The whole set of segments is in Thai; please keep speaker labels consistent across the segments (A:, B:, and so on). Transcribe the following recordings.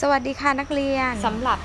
A: สวัสดีค่ะนักเรียน
B: สำหรับ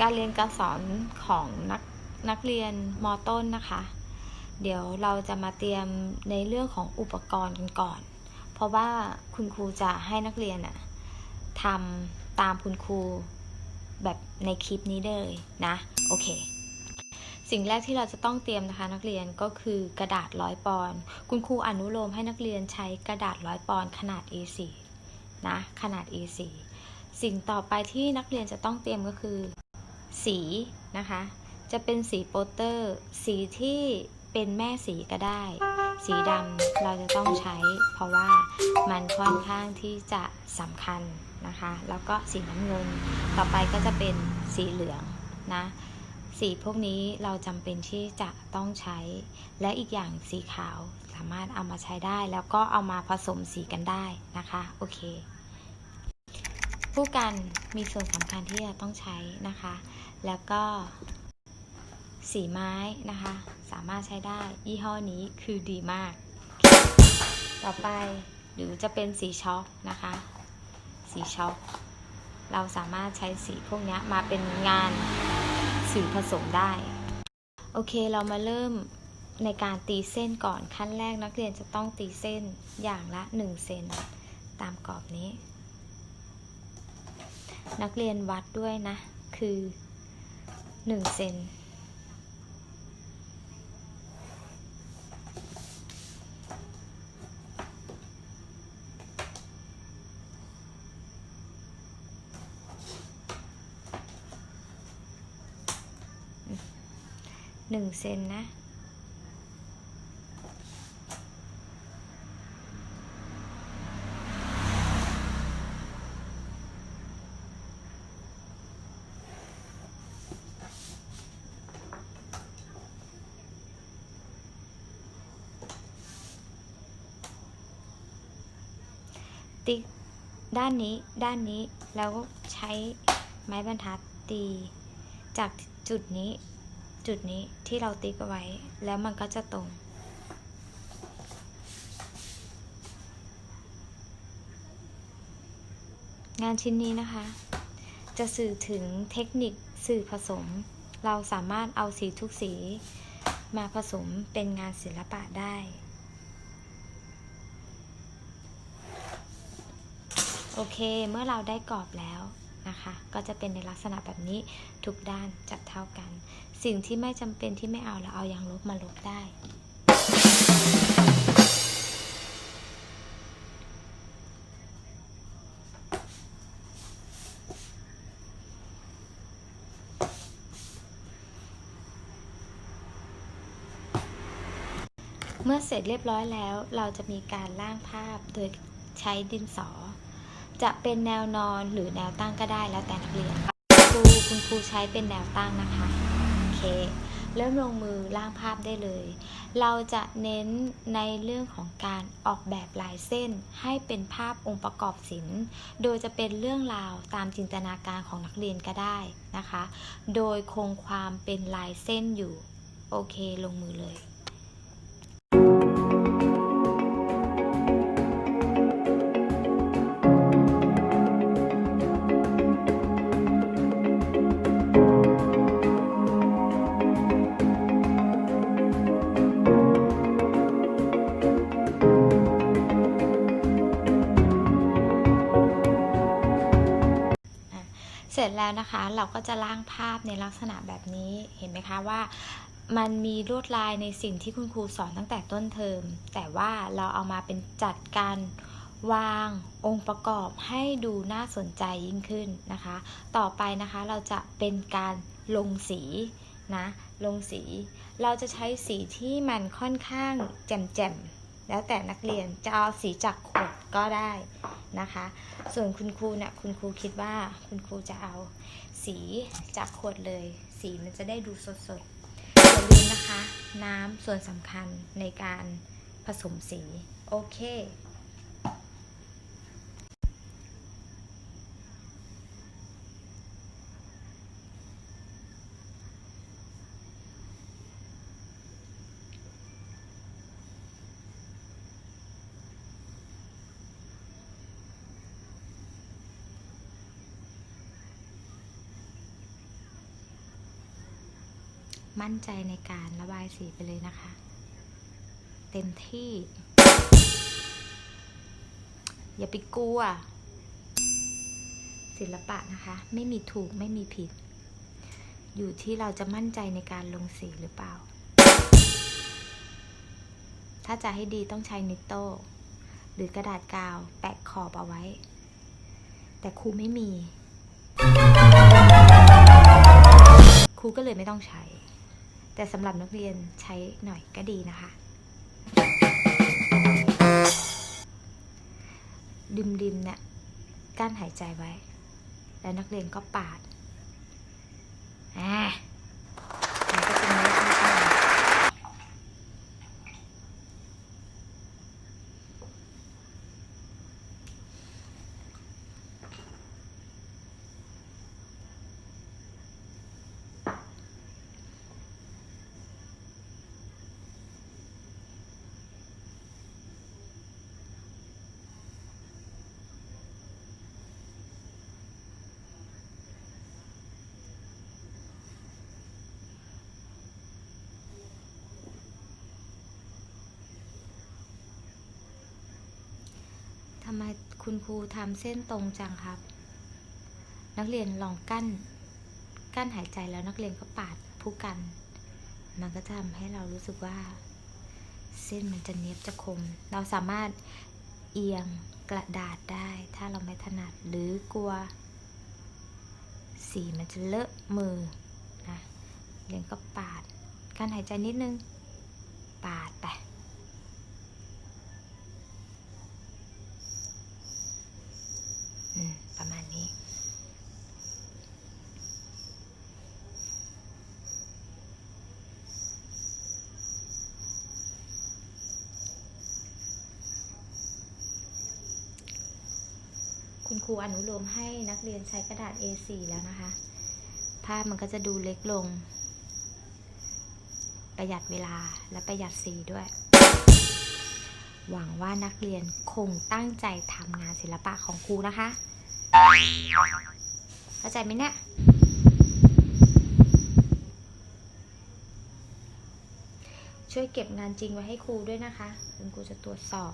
B: การเรียนการสอนของนักนักเรียนมต้นนะคะ เดี๋ยวเราจะมาเตรียมในเรื่องของอุปกรณ์กันก่อน เพราะว่าคุณครูจะให้นักเรียนอะทำตามคุณครูแบบในคลิปนี้เลยนะโอเค สิ่งแรกที่เราจะต้องเตรียมนะคะนักเรียนก็คือกระดาษร้อยปอนคุณครูอนุโลมให้นักเรียนใช้กระดาษร้อยปอนขนาด A4 นะขนาด A4 สิ่งต่อไปที่นักเรียนจะต้องเตรียมก็คือ สีนะคะ จะเป็นสีโปสเตอร์ สีที่เป็นแม่สีก็ได้ สีดำเราจะต้องใช้ เพราะว่ามันค่อนข้างที่จะสำคัญนะคะ แล้วก็สีน้ำเงิน ต่อไปก็จะเป็นสีเหลืองนะ สีพวกนี้เราจำเป็นที่จะต้องใช้ และอีกอย่างสีขาวสามารถเอามาใช้ได้ แล้วก็เอามาผสมสีกันได้นะคะ โอเค ผู้กันมีส่วนสำคัญที่จะต้องใช้นะคะ แล้วก็สีไม้นะคะ สามารถใช้ได้ยี่ห้อนี้คือดีมาก ต่อไปหรือจะเป็นสีช็อกนะคะ สีช็อกเราสามารถใช้สีพวกนี้มาเป็นงานสีผสมได้ โอเคเรามาเริ่มในการตีเส้นก่อนขั้นแรกนักเรียนจะต้องตีเส้นอย่างละ 1 เซนตามกรอบนี้ นักเรียนวัดด้วยนะ คือ 1 เซนหนึ่งเซนนะ ติ๊ก ด้านนี้ด้านนี้แล้วใช้ไม้บรรทัดตี จากจุดนี้จุดนี้ที่เราติ๊กเอาไว้ แล้วมันก็จะตรงงานชิ้นนี้นะคะ จะสื่อถึงเทคนิคสื่อผสม เราสามารถเอาสีทุกสีมาผสมเป็นงานศิลปะได้ โอเค เมื่อเราได้กรอบแล้วนะคะ ก็จะเป็นในลักษณะแบบนี้ทุกด้านจัดเท่ากัน สิ่งที่ไม่จำเป็นที่ไม่เอาเราเอายางลบมาลบได้เมื่อเสร็จเรียบร้อยแล้ว เราจะมีการร่างภาพโดยใช้ดินสอ จะเป็นแนวนอนหรือแนวตั้งก็ได้แล้วแต่นักเรียนครูคุณครูใช้เป็นแนวตั้งนะคะโอเคเริ่มลงมือร่างภาพได้เลย เราจะเน้นในเรื่องของการออกแบบลายเส้นให้เป็นภาพองค์ประกอบศิลป์ โดยจะเป็นเรื่องราวตามจินตนาการของนักเรียนก็ได้นะคะ โดยคงความเป็นลายเส้นอยู่ โอเคลงมือเลย แล้วนะคะ เราก็จะร่างภาพในลักษณะแบบนี้เห็นไหมคะว่ามันมีลวดลายในสิ่งที่คุณครูสอนตั้งแต่ต้นเทอม แต่ว่าเราเอามาเป็นจัดการวางองค์ประกอบให้ดูน่าสนใจยิ่งขึ้นนะคะ ต่อไปนะคะเราจะเป็นการลงสีนะ ลงสี เราจะใช้สีที่มันค่อนข้างแจ่มๆ แล้วแต่นักเรียนจะเอาสีจากขวดก็ได้นะคะ ส่วนคุณครูเนี่ยคุณครูคิดว่าคุณครูจะเอาสีจากขวดเลย สีมันจะได้ดูสดสดอย่าลืมนะคะ น้ำส่วนสำคัญในการผสมสี โอเค มั่นใจในการระบายสีไปเลยนะคะ เต็มที่ อย่าไปกลัว ศิลปะนะคะ ไม่มีถูกไม่มีผิด อยู่ที่เราจะมั่นใจในการลงสีหรือเปล่า ถ้าจะให้ดีต้องใช้นิตโต้หรือกระดาษกาวแปะขอบเอาไว้ แต่ครูไม่มี ครูก็เลยไม่ต้องใช้ แต่สำหรับนักเรียนใช้หน่อยก็ดีนะคะ ดิมดิมเนี่ยกั้นหายใจไว้ แล้วนักเรียนก็ปาดอ่ามันก็จะเนื้อยทำ ไมคุณครูทำเส้นตรงจังครับ นักเรียนลองกั้น กั้นหายใจแล้วนักเรียนก็ปาดผู้กัน มันก็จะทำให้เรารู้สึกว่า เส้นมันจะเนียบจะคม เราสามารถเอียงกระดาษได้ ถ้าเราไม่ถนัดหรือกลัว สีมันจะเลอะมือนะเรียนก็ปาดกั้นหายใจนิดนึง ปาดไป อืม ประมาณนี้ ครูอนุโลมให้นักเรียนใช้กระดาษ A4 แล้วนะคะ ภาพมันก็จะดูเล็กลง ประหยัดเวลาและประหยัดสีด้วย หวังว่านักเรียนคงตั้งใจทำงานศิลปะของครูนะคะ เข้าใจไหมเนี่ยช่วยเก็บงานจริงไว้ให้ครูด้วยนะคะ คุณครูจะตรวจสอบ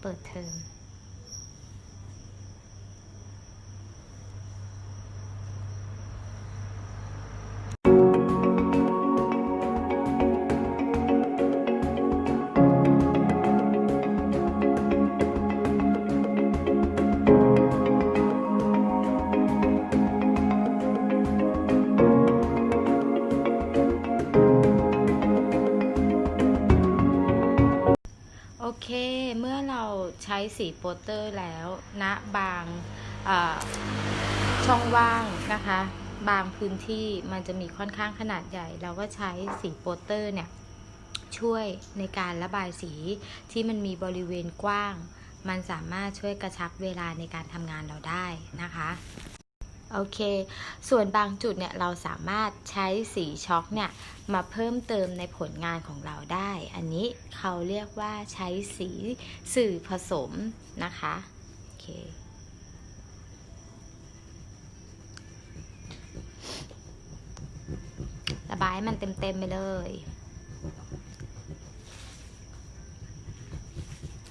B: เปิดเทอม สีโปสเตอร์แล้วณนะบางช่องว่างนะคะ บางพื้นที่มันจะมีค่อนข้างขนาดใหญ่ เราก็ใช้สีโปสเตอร์เนี่ยช่วยในการระบายสีที่มันมีบริเวณกว้าง มันสามารถช่วยกระชับเวลาในการทำงานเราได้นะคะ โอเค ส่วนบางจุดเนี่ยเราสามารถใช้สีช็อกเนี่ยมาเพิ่มเติมในผลงานของเราได้ อันนี้เขาเรียกว่าใช้สีสื่อผสมนะคะ โอเคระบายมันเต็มๆไปเลย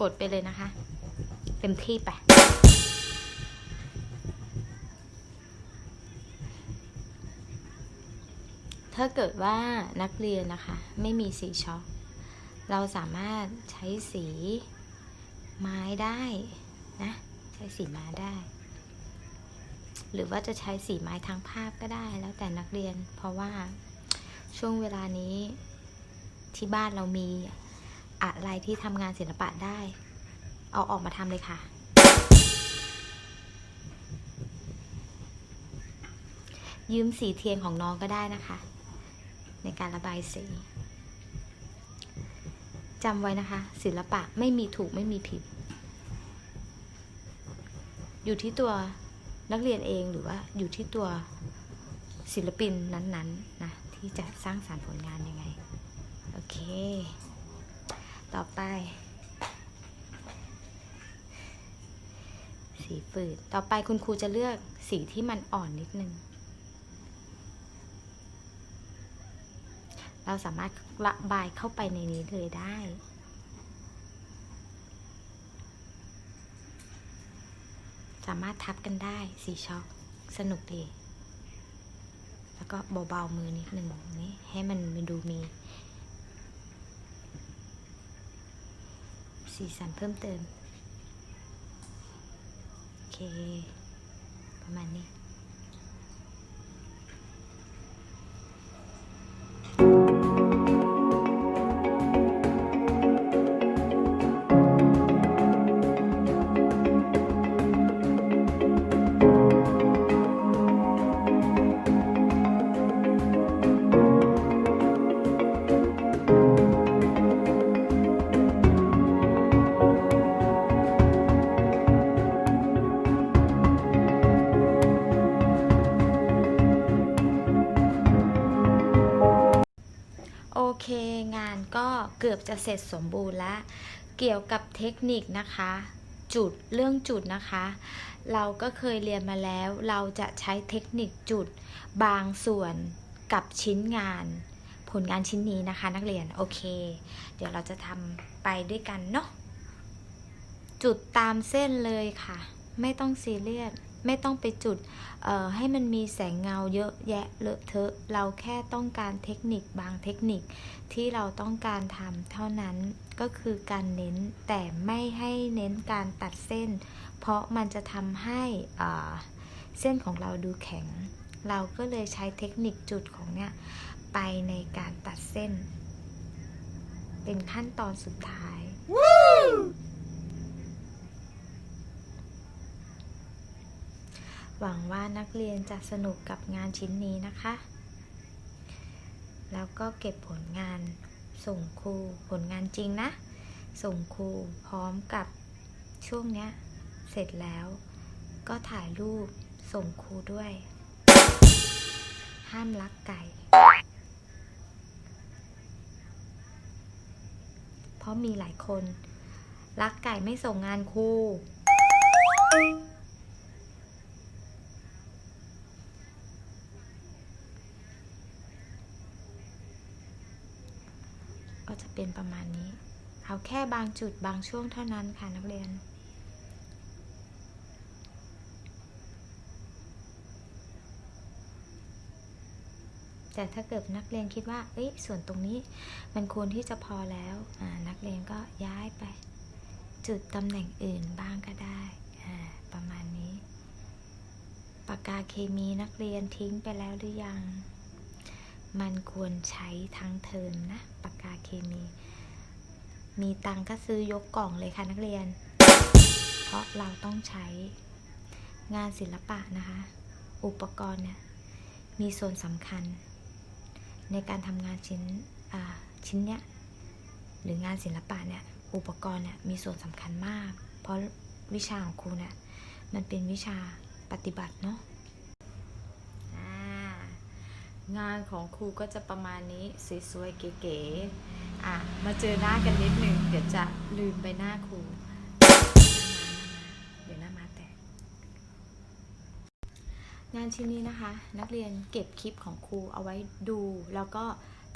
B: กดไปเลยนะคะ เต็มที่ไป ถ้าเกิดว่านักเรียนนะคะ ไม่มีสีช็อกเราสามารถใช้สีไม้ได้นะ ใช้สีไม้ได้ หรือว่าจะใช้สีไม้ทางภาพก็ได้ แล้วแต่นักเรียน เพราะว่าช่วงเวลานี้ที่บ้านเรามีอะไรที่ทำงานศิลปะได้ เอาออกมาทำเลยค่ะ ยืมสีเทียนของน้องก็ได้นะคะ ในการระบายสีจำไว้นะคะ ศิลปะไม่มีถูกไม่มีผิด อยู่ที่ตัวนักเรียนเองหรือว่าอยู่ที่ตัวศิลปินนั้นๆนนะที่จะสร้างสารรค์ผลงานยังไง โอเค ต่อไป สีฝืดต่อไปคุณครูจะเลือกสีที่มันอ่อนนิดนึง เราสามารถระบายเข้าไปในนี้เลยได้ สามารถทับกันได้สีช็อกสนุกดี แล้วก็เบาๆมือนิดหนึ่งนี่ให้มันดูมี สีสันเพิ่มเติม โอเค ประมาณนี้ โอเค งานก็เกือบจะเสร็จสมบูรณ์แล้ว เกี่ยวกับเทคนิคนะคะ จุดเรื่องจุดนะคะ เราก็เคยเรียนมาแล้ว เราจะใช้เทคนิคจุดบางส่วนกับชิ้นงาน ผลงานชิ้นนี้นะคะ นักเรียนโอเค เดี๋ยวเราจะทำไปด้วยกันเนาะจุดตามเส้นเลยค่ะ ไม่ต้องซีเรียส ไม่ต้องไปจุดให้มันมีแสงเงาเยอะแยะเลอะเทอะ เราแค่ต้องการเทคนิคบางเทคนิคที่เราต้องการทำเท่านั้นก็คือการเน้นแต่ไม่ให้เน้นการตัดเส้น เพราะมันจะทำให้เส้นของเราดูแข็ง เราก็เลยใช้เทคนิคจุดของเนี่ยไปในการตัดเส้น เป็นขั้นตอนสุดท้าย หวังว่านักเรียนจะสนุกกับงานชิ้นนี้นะคะ แล้วก็เก็บผลงานส่งครูผลงานจริงนะ ส่งครูพร้อมกับช่วงเนี้ย เสร็จแล้ว ก็ถ่ายรูปส่งครูด้วย ห้ามลักไก่ เพราะมีหลายคน ลักไก่ไม่ส่งงานครู ก็ จะเป็นประมาณนี้ เอาแค่บางจุดบางช่วงเท่านั้นค่ะนักเรียน แต่ถ้าเกิดนักเรียนคิดว่า เอ้ย ส่วนตรงนี้มันควรที่จะพอแล้วนักเรียนก็ย้ายไป จุดตำแหน่งอื่นบ้างก็ได้ประมาณนี้ ปากกาเคมีนักเรียนทิ้งไปแล้วหรือยัง มันควรใช้ทั้งเทอมนะปากกาเคมี มีตังก็ซื้อยกกล่องเลยค่ะนักเรียน เพราะเราต้องใช้งานศิลปะนะคะ อุปกรณ์เนี่ยมีส่วนสำคัญ ในการทำงานชิ้นชิ้นเนี้ยหรืองานศิลปะเนี่ยอุปกรณ์เนี่ยมีส่วนสำคัญมาก เพราะวิชาของครูเนี่ยมันเป็นวิชาปฏิบัติเนาะ อ่า งานของครูก็จะประมาณนี้สวยๆเก๋ๆอะมาเจอหน้ากันนิดหนึ่งเดี๋ยวจะลืมไปหน้าครูเดี๋ยวหน้ามาแตกงานชิ้นนี้นะคะ นักเรียนเก็บคลิปของครูเอาไว้ดู แล้วก็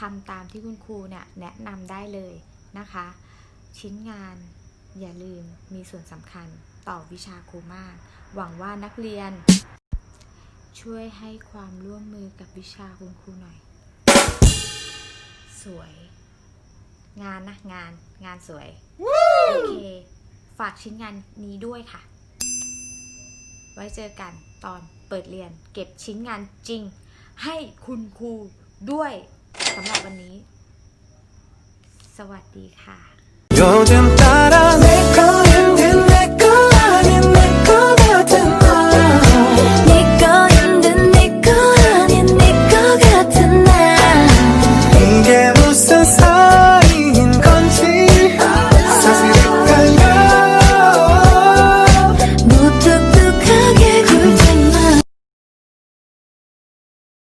B: ทำตามที่คุณครูเนี่ยแนะนำได้เลยนะคะ ชิ้นงานอย่าลืมมีส่วนสำคัญต่อวิชาครูมาก หวังว่านักเรียน ช่วยให้ความร่วมมือกับวิชาคุณครูหน่อย สวย งานนะงานงานสวย โอเค ฝากชิ้นงานนี้ด้วยค่ะ ไว้เจอกันตอนเปิดเรียน เก็บชิ้นงานจริง ให้คุณครูด้วยสำหรับวันนี้ สวัสดีค่ะ
A: 有点